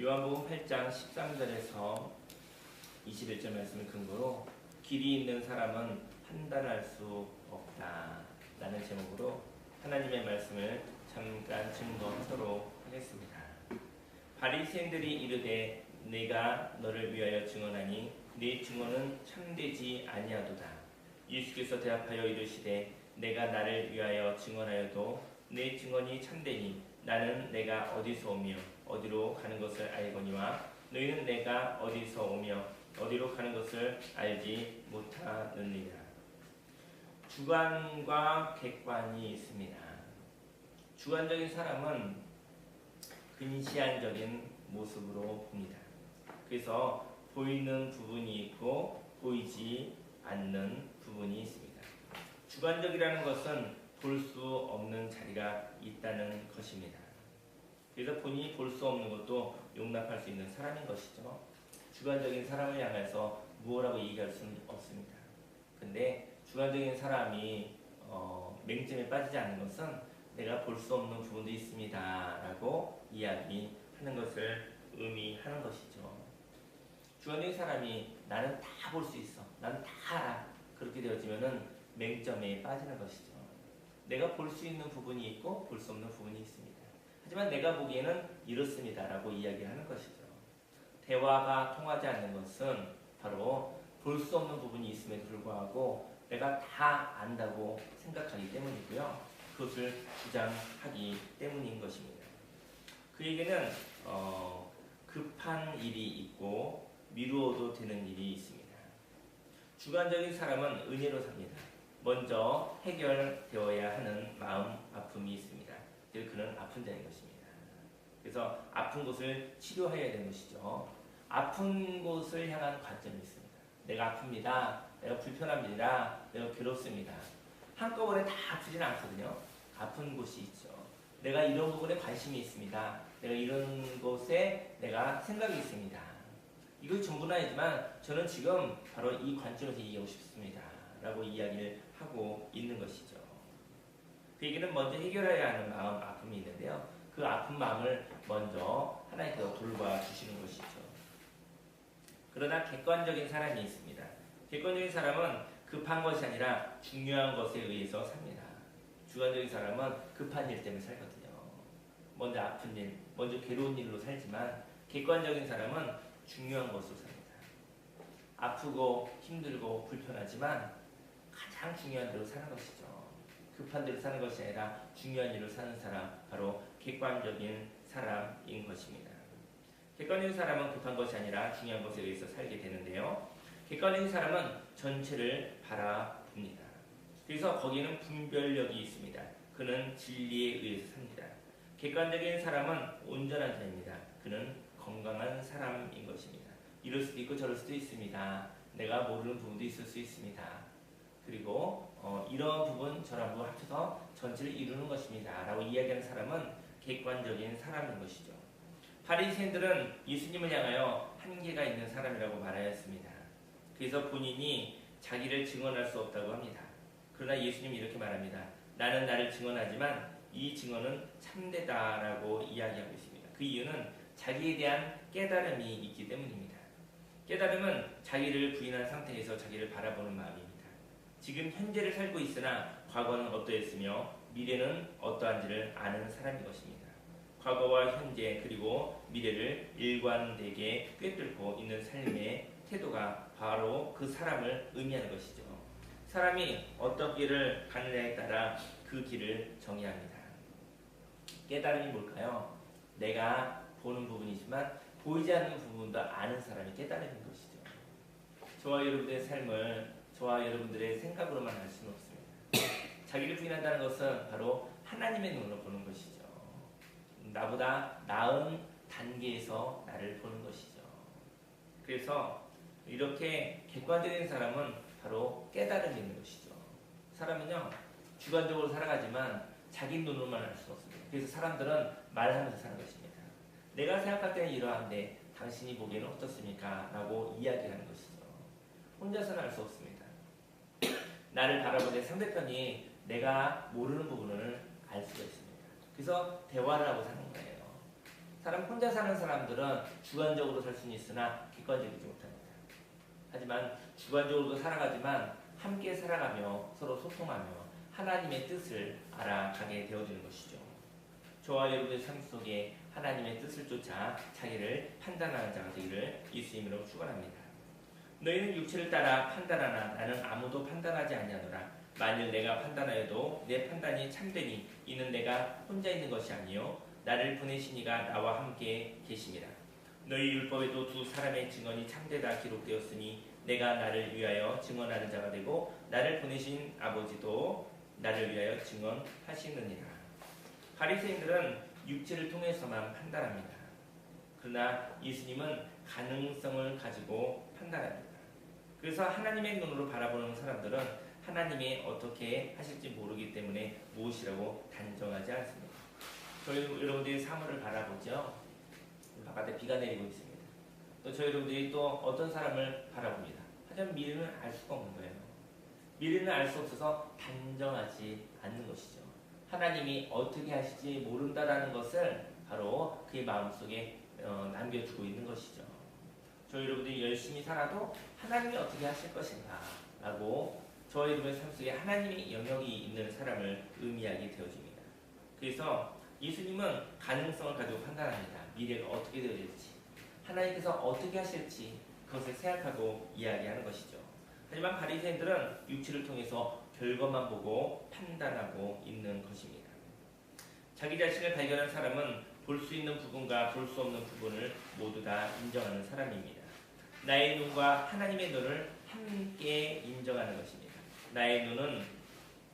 요한복음 8장 13절에서 21절 말씀을 근거로 길이 있는 사람은 판단할 수 없다 라는 제목으로 하나님의 말씀을 잠깐 증거하도록 하겠습니다. 바리새인들이 이르되 내가 너를 위하여 증언하니 네 증언은 참되지 아니하도다. 예수께서 대답하여 이르시되 내가 나를 위하여 증언하여도 내 증언이 참되니 나는 내가 어디서 오며 어디로 가는 것을 알거니와 너희는 내가 어디서 오며 어디로 가는 것을 알지 못하느니라. 주관과 객관이 있습니다. 주관적인 사람은 근시안적인 모습으로 봅니다. 그래서 보이는 부분이 있고 보이지 않는 부분이 있습니다. 주관적이라는 것은 볼 수 없는 자리가 있다는 것입니다. 그래서 본인이 볼 수 없는 것도 용납할 수 있는 사람인 것이죠. 주관적인 사람을 향해서 무엇라고 얘기할 수는 없습니다. 근데 주관적인 사람이 어, 맹점에 빠지지 않는 것은 내가 볼 수 없는 부분도 있습니다 라고 이야기하는 것을 의미하는 것이죠. 주관적인 사람이 나는 다 볼 수 있어, 나는 다 알아 그렇게 되어지면은 맹점에 빠지는 것이죠. 내가 볼 수 있는 부분이 있고 볼 수 없는 부분이 있습니다. 하지만 내가 보기에는 이렇습니다라고 이야기하는 것이죠. 대화가 통하지 않는 것은 바로 볼 수 없는 부분이 있음에도 불구하고 내가 다 안다고 생각하기 때문이고요. 그것을 주장하기 때문인 것입니다. 그에게는 어, 급한 일이 있고 미루어도 되는 일이 있습니다. 주관적인 사람은 은혜로 삽니다. 먼저 해결되어야 하는 마음 아픔이 있습니다. 즉 그는 아픈 자인 것입니다. 그래서 아픈 곳을 치료해야 되는 것이죠. 아픈 곳을 향한 관점이 있습니다. 내가 아픕니다. 내가 불편합니다. 내가 괴롭습니다. 한꺼번에 다 아프지는 않거든요. 아픈 곳이 있죠. 내가 이런 부분에 관심이 있습니다. 내가 이런 곳에 내가 생각이 있습니다. 이것 전부는 아니지만 저는 지금 바로 이 관점에서 얘기하고 싶습니다. 라고 이야기를 하고 있는 것이죠. 그에게는 먼저 해결해야 하는 마음 아픔이 있는데요. 그 아픈 마음을 먼저 하나님께서 돌봐 주시는 것이죠. 그러나 객관적인 사람이 있습니다. 객관적인 사람은 급한 것이 아니라 중요한 것에 의해서 삽니다. 주관적인 사람은 급한 일 때문에 살거든요. 먼저 아픈 일, 먼저 괴로운 일로 살지만 객관적인 사람은 중요한 것으로 삽니다. 아프고 힘들고 불편하지만 가장 중요한 대로 사는 것이죠. 급한 대로 사는 것이 아니라 중요한 일로 사는 사람, 바로 객관적인 사람인 것입니다. 객관적인 사람은 급한 것이 아니라 중요한 것에 의해서 살게 되는데요. 객관적인 사람은 전체를 바라봅니다. 그래서 거기에는 분별력이 있습니다. 그는 진리에 의해서 삽니다. 객관적인 사람은 온전한 자입니다. 그는 건강한 사람인 것입니다. 이럴 수도 있고 저럴 수도 있습니다. 내가 모르는 부분도 있을 수 있습니다. 그리고 어, 이런 부분 저런 부분 합쳐서 전체를 이루는 것입니다. 라고 이야기하는 사람은 객관적인 사람인 것이죠. 바리새인들은 예수님을 향하여 한계가 있는 사람이라고 말하였습니다. 그래서 본인이 자기를 증언할 수 없다고 합니다. 그러나 예수님이 이렇게 말합니다. 나는 나를 증언하지만 이 증언은 참되다라고 이야기하고 있습니다. 그 이유는 자기에 대한 깨달음이 있기 때문입니다. 깨달음은 자기를 부인한 상태에서 자기를 바라보는 마음입니다. 지금 현재를 살고 있으나 과거는 어떠했으며 미래는 어떠한지를 아는 사람인 것입니다. 과거와 현재 그리고 미래를 일관되게 꿰뚫고 있는 삶의 태도가 바로 그 사람을 의미하는 것이죠. 사람이 어떤 길을 가느냐에 따라 그 길을 정의합니다. 깨달음이 뭘까요? 내가 보는 부분이지만 보이지 않는 부분도 아는 사람이 깨달음인 것이죠. 저와 여러분들의 삶을 저와 여러분들의 생각으로만 알 수는 없습니다. 자기를 부인한다는 것은 바로 하나님의 눈으로 보는 것이죠. 나보다 나은 단계에서 나를 보는 것이죠. 그래서 이렇게 객관적인 사람은 바로 깨달음이 있는 것이죠. 사람은요, 주관적으로 살아가지만 자기 눈으로만 알 수 없습니다. 그래서 사람들은 말하면서 사는 것입니다. 내가 생각할 때는 이러한데 당신이 보기에는 어떻습니까? 라고 이야기하는 것이죠. 혼자서는 알 수 없습니다. 나를 바라보는 상대편이 내가 모르는 부분을 알 수가 있습니다. 그래서 대화를 하고 사는 거예요. 사람 혼자 사는 사람들은 주관적으로 살 수는 있으나 객관적이지 못합니다. 하지만 주관적으로도 살아가지만 함께 살아가며 서로 소통하며 하나님의 뜻을 알아가게 되어지는 것이죠. 저와 여러분의 삶 속에 하나님의 뜻을 쫓아 자기를 판단하는 자가 되기를 예수님으로 축원합니다. 너희는 육체를 따라 판단하나 나는 아무도 판단하지 아니하노라. 만일 내가 판단하여도 내 판단이 참되니 이는 내가 혼자 있는 것이 아니요 나를 보내신 이가 나와 함께 계심이라. 너희 율법에도 두 사람의 증언이 참되다 기록되었으니 내가 나를 위하여 증언하는 자가 되고 나를 보내신 아버지도 나를 위하여 증언하시느니라. 바리새인들은 육체를 통해서만 판단합니다. 그러나 예수님은 가능성을 가지고 판단합니다. 그래서 하나님의 눈으로 바라보는 사람들은 하나님이 어떻게 하실지 모르기 때문에 무엇이라고 단정하지 않습니다. 저희 여러분들이 사물을 바라보죠. 바깥에 비가 내리고 있습니다. 또 저희 여러분들이 또 어떤 사람을 바라봅니다. 하지만 미래는 알 수가 없는 거예요. 미래는 알 수 없어서 단정하지 않는 것이죠. 하나님이 어떻게 하실지 모른다라는 것을 바로 그의 마음속에 어, 남겨두고 있는 것이죠. 저희 여러분들이 열심히 살아도 하나님이 어떻게 하실 것인가 라고 저희 여러분의 삶 속에 하나님의 영역이 있는 사람을 의미하게 되어집니다. 그래서 예수님은 가능성을 가지고 판단합니다. 미래가 어떻게 되어질지 하나님께서 어떻게 하실지 그것을 생각하고 이야기하는 것이죠. 하지만 바리새인들은 육체를 통해서 결과만 보고 판단하고 있는 것입니다. 자기 자신을 발견한 사람은 볼 수 있는 부분과 볼 수 없는 부분을 모두 다 인정하는 사람입니다. 나의 눈과 하나님의 눈을 함께 인정하는 것입니다. 나의 눈은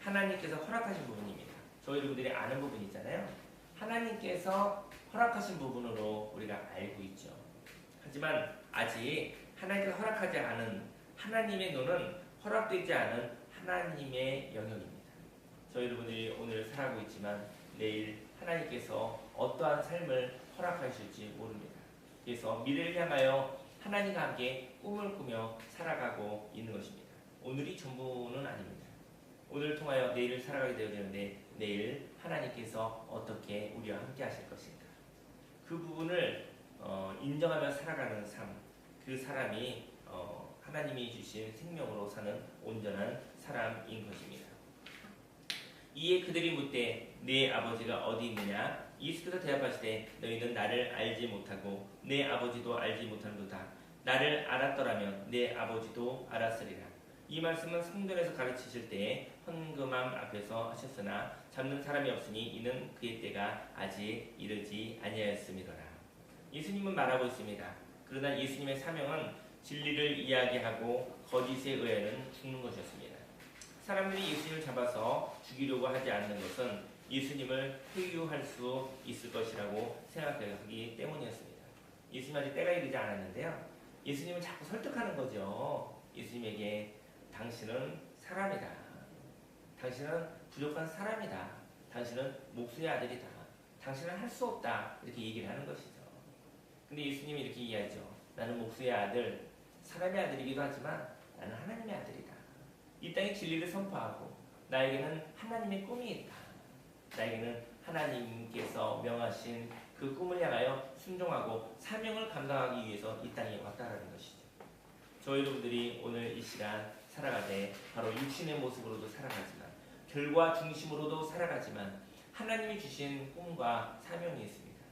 하나님께서 허락하신 부분입니다. 저희 여러분들이 아는 부분 있잖아요. 하나님께서 허락하신 부분으로 우리가 알고 있죠. 하지만 아직 하나님께서 허락하지 않은 하나님의 눈은 허락되지 않은 하나님의 영역입니다. 저희 여러분들이 오늘 살아가고 있지만 내일 하나님께서 어떠한 삶을 허락하실지 모릅니다. 그래서 미래를 향하여 하나님과 함께 꿈을 꾸며 살아가고 있는 것입니다. 오늘이 전부는 아닙니다. 오늘 통하여 내일을 살아가게 되어지는데 내일 하나님께서 어떻게 우리와 함께 하실 것인가. 그 부분을 어, 인정하며 살아가는 삶, 그 사람이 어, 하나님이 주신 생명으로 사는 온전한 사람인 것입니다. 이에 그들이 묻되 내 아버지가 어디 있느냐? 예수께서 대답하시되 너희는 나를 알지 못하고 내 아버지도 알지 못하는도다. 나를 알았더라면 내 아버지도 알았으리라. 이 말씀은 성전에서 가르치실 때에 헌금함 앞에서 하셨으나 잡는 사람이 없으니 이는 그의 때가 아직 이르지 아니하였음이로라. 예수님은 말하고 있습니다. 그러나 예수님의 사명은 진리를 이야기하고 거짓에 의하는 죽는 것이었습니다. 사람들이 예수님을 잡아서 죽이려고 하지 않는 것은 예수님을 회유할 수 있을 것이라고 생각하기 때문이었습니다. 예수님 아직 때가 이르지 않았는데요. 예수님을 자꾸 설득하는 거죠. 예수님에게 당신은 사람이다. 당신은 부족한 사람이다. 당신은 목수의 아들이다. 당신은 할 수 없다. 이렇게 얘기를 하는 것이죠. 근데 예수님이 이렇게 이야기하죠. 나는 목수의 아들, 사람의 아들이기도 하지만 나는 하나님의 아들이다. 이 땅의 진리를 선포하고 나에게는 하나님의 꿈이 있다. 나에게는 하나님께서 명하신 그 꿈을 향하여 순종하고 사명을 감당하기 위해서 이 땅에 왔다라는 것이죠. 저 여러분들이 오늘 이 시간 살아가되 바로 육신의 모습으로도 살아가지만 결과 중심으로도 살아가지만 하나님이 주신 꿈과 사명이 있습니다.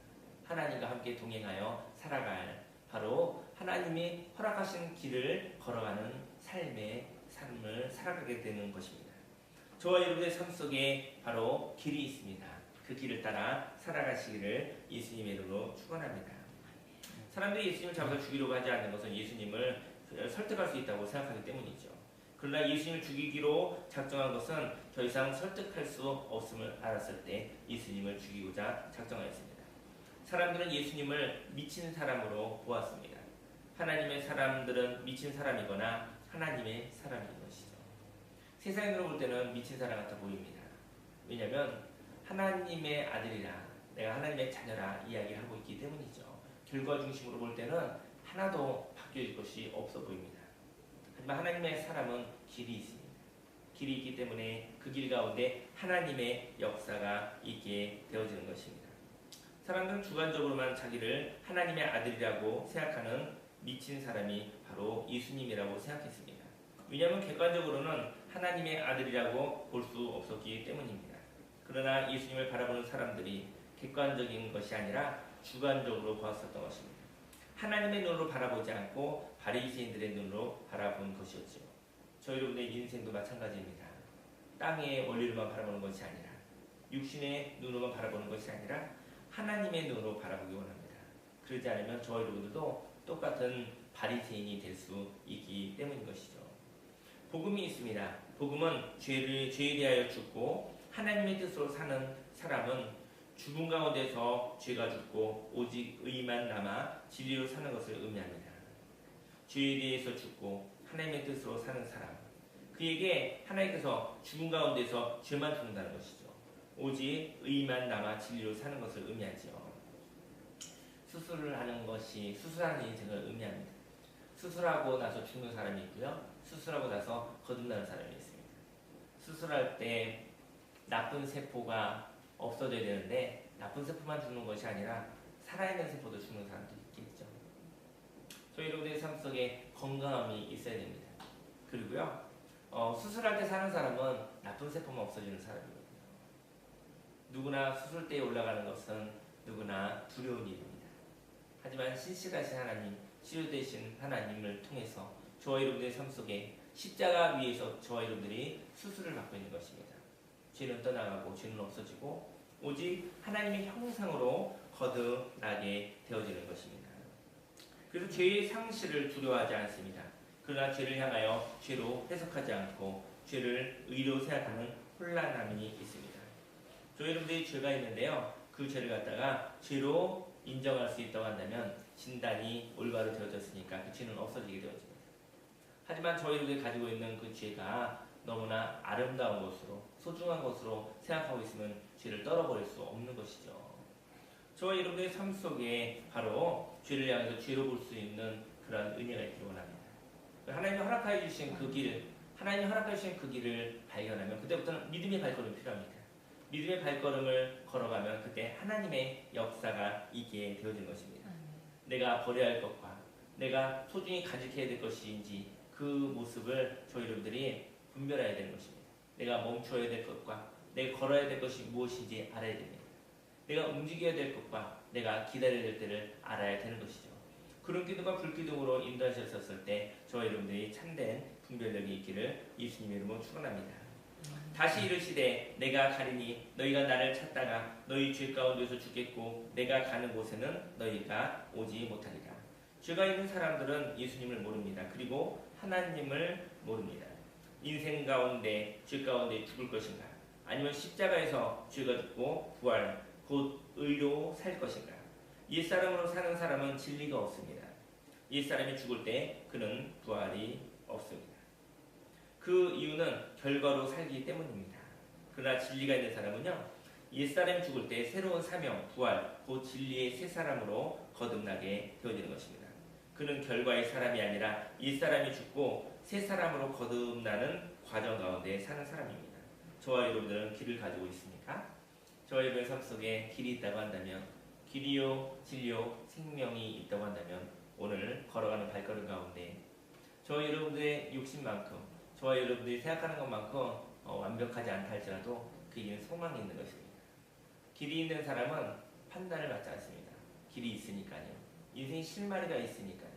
하나님과 함께 동행하여 살아갈 바로 하나님이 허락하신 길을 걸어가는 삶의 삶을 살아가게 되는 것입니다. 저와 여러분의 삶 속에 바로 길이 있습니다. 그 길을 따라 살아가시기를 예수님의 이름으로 축원합니다. 사람들이 예수님을 잡아서 죽이려고 하지 않는 것은 예수님을 설득할 수 있다고 생각하기 때문이죠. 그러나 예수님을 죽이기로 작정한 것은 더 이상 설득할 수 없음을 알았을 때 예수님을 죽이고자 작정하였습니다. 사람들은 예수님을 미친 사람으로 보았습니다. 하나님의 사람들은 미친 사람이거나 하나님의 것이죠. 세상으로 볼 때는 미친 사람 같아 보입니다. 왜냐하면 하나님의 아들이라 내가 하나님의 자녀라 이야기하고 있기 때문이죠. 결과 중심으로 볼 때는 하나도 바뀌어질 것이 없어 보입니다. 하지만 하나님의 사람은 길이 있습니다. 길이 있기 때문에 그 길 가운데 하나님의 역사가 있게 되어지는 것입니다. 사람들은 주관적으로만 자기를 하나님의 아들이라고 생각하는 미친 사람이 바로 예수님이라고 생각했습니다. 왜냐하면 객관적으로는 하나님의 아들이라고 볼 수 없었기 때문입니다. 그러나 예수님을 바라보는 사람들이 객관적인 것이 아니라 주관적으로 보았었던 것입니다. 하나님의 눈으로 바라보지 않고 바리새인들의 눈으로 바라본 것이었죠. 저희 여러분의 인생도 마찬가지입니다. 땅의 원리로만 바라보는 것이 아니라 육신의 눈으로만 바라보는 것이 아니라 하나님의 눈으로 바라보기 원합니다. 그러지 않으면 저희 여러분들도 똑같은 바리새인이 될 수 있기 때문인 것이죠. 복음이 있습니다. 복음은 죄를 죄에 대하여 죽고 하나님의 뜻으로 사는 사람은 죽음 가운데서 죄가 죽고 오직 의만 남아 진리로 사는 것을 의미합니다. 죄에 대해서 죽고 하나님의 뜻으로 사는 사람 그에게 하나님께서 죽음 가운데서 죄만 죽는다는 것이죠. 오직 의만 남아 진리로 사는 것을 의미하지요. 수술을 하는 것이 수술하는 인생을 의미합니다. 수술하고 나서 죽는 사람이 있고요. 수술하고 나서 거듭나는 사람이 있습니다. 수술할 때 나쁜 세포가 없어져야 되는데 나쁜 세포만 죽는 것이 아니라 살아있는 세포도 죽는 사람도 있겠죠. 저희 여러분의 삶 속에 건강함이 있어야 됩니다. 그리고요, 어, 수술할 때 사는 사람은 나쁜 세포만 없어지는 사람이거든요. 누구나 수술대에 올라가는 것은 누구나 두려운 일입니다. 하지만 신실하신 하나님, 치료되신 하나님을 통해서 저와 여러분들의 삶 속에 십자가 위에서 저와 여러분들이 수술을 받고 있는 것입니다. 죄는 떠나가고 죄는 없어지고 오직 하나님의 형상으로 거듭나게 되어지는 것입니다. 그래서 죄의 상실을 두려워하지 않습니다. 그러나 죄를 향하여 죄로 해석하지 않고 죄를 의로 생각하는 혼란함이 있습니다. 저희 여러분들이 죄가 있는데요. 그 죄를 갖다가 죄로 인정할 수 있다고 한다면 진단이 올바로 되어졌으니까 그 죄는 없어지게 되어집니다. 하지만 저희들이 가지고 있는 그 죄가 너무나 아름다운 것으로 소중한 것으로 생각하고 있으면 죄를 떨어버릴 수 없는 것이죠. 저와 여러분의 삶 속에 바로 죄를 향해서 죄로 볼 수 있는 그런 은혜가 있기 원합니다. 하나님이 허락하여 주신 그 길, 하나님이 허락하여 주신 그 길을 발견하면 그때부터는 믿음의 발걸음이 필요합니다. 믿음의 발걸음을 걸어가면 그때 하나님의 역사가 있게 되어진 것입니다. 내가 버려야 할 것과 내가 소중히 간직해야 될 것인지 그 모습을 저희 여러분들이 분별해야 되는 것입니다. 내가 멈춰야 될 것과 내가 걸어야 될 것이 무엇인지 알아야 됩니다. 내가 움직여야 될 것과 내가 기다려야 될 때를 알아야 되는 것이죠. 그런 기도가 불기도로 인도하셨을 때 저와 여러분들이 참된 분별력이 있기를 예수님의 이름으로 축원합니다. 다시 이르시되 내가 가리니 너희가 나를 찾다가 너희 죄 가운데서 죽겠고 내가 가는 곳에는 너희가 오지 못하리라. 죄가 있는 사람들은 예수님을 모릅니다. 그리고 하나님을 모릅니다. 인생 가운데 죄 가운데 죽을 것인가? 아니면 십자가에서 죄가 죽고 부활 곧 의로 살 것인가? 옛사람으로 사는 사람은 진리가 없습니다. 옛사람이 죽을 때 그는 부활이 없습니다. 그 이유는 결과로 살기 때문입니다. 그러나 진리가 있는 사람은요, 옛사람이 죽을 때 새로운 사명, 부활, 곧 진리의 새 사람으로 거듭나게 되어지는 것입니다. 그는 결과의 사람이 아니라 옛사람이 죽고 새 사람으로 거듭나는 과정 가운데 사는 사람입니다. 저와 여러분들은 길을 가지고 있습니까? 저와 여러분의 삶 속에 길이 있다고 한다면, 길이요, 진리요, 생명이 있다고 한다면, 오늘 걸어가는 발걸음 가운데 저와 여러분들의 욕심만큼 저와 여러분들이 생각하는 것만큼 어, 완벽하지 않다 할지라도 그에는 소망이 있는 것입니다. 길이 있는 사람은 판단을 받지 않습니다. 길이 있으니까요. 인생 실마리가 있으니까요.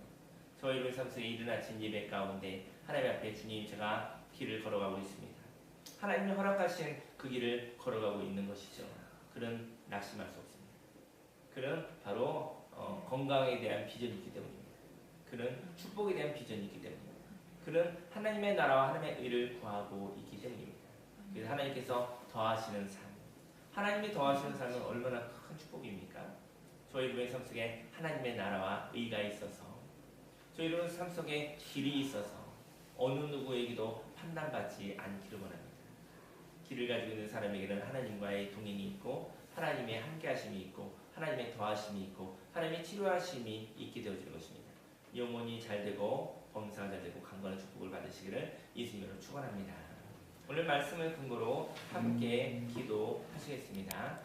저희 여러분 삶 속에 이른 아침 예배 가운데 하나님 앞에 주님 제가 길을 걸어가고 있습니다. 하나님이 허락하신 그 길을 걸어가고 있는 것이죠. 그런 낙심할 수 없습니다. 그는 바로 어, 건강에 대한 비전이 있기 때문입니다. 그는 축복에 대한 비전이 있기 때문입니다. 그는 하나님의 나라와 하나님의 의를 구하고 있기 때문입니다. 그래서 하나님께서 더하시는 삶. 하나님이 더하시는 삶은 얼마나 큰 축복입니까? 저희 여러분의 삶 속에 하나님의 나라와 의가 있어서 저희 여러분 삶 속에 길이 있어서 어느 누구에게도 판단받지 않기를 원합니다. 길을 가지고 있는 사람에게는 하나님과의 동행이 있고 하나님의 함께하심이 있고 하나님의 더하심이 있고 하나님의 치료하심이 있게 되어지는 것입니다. 영혼이 잘 되고 범사가 잘 되고 강건한 축복을 받으시기를 예수님으로 축원합니다. 오늘 말씀을 근거로 함께 기도하시겠습니다.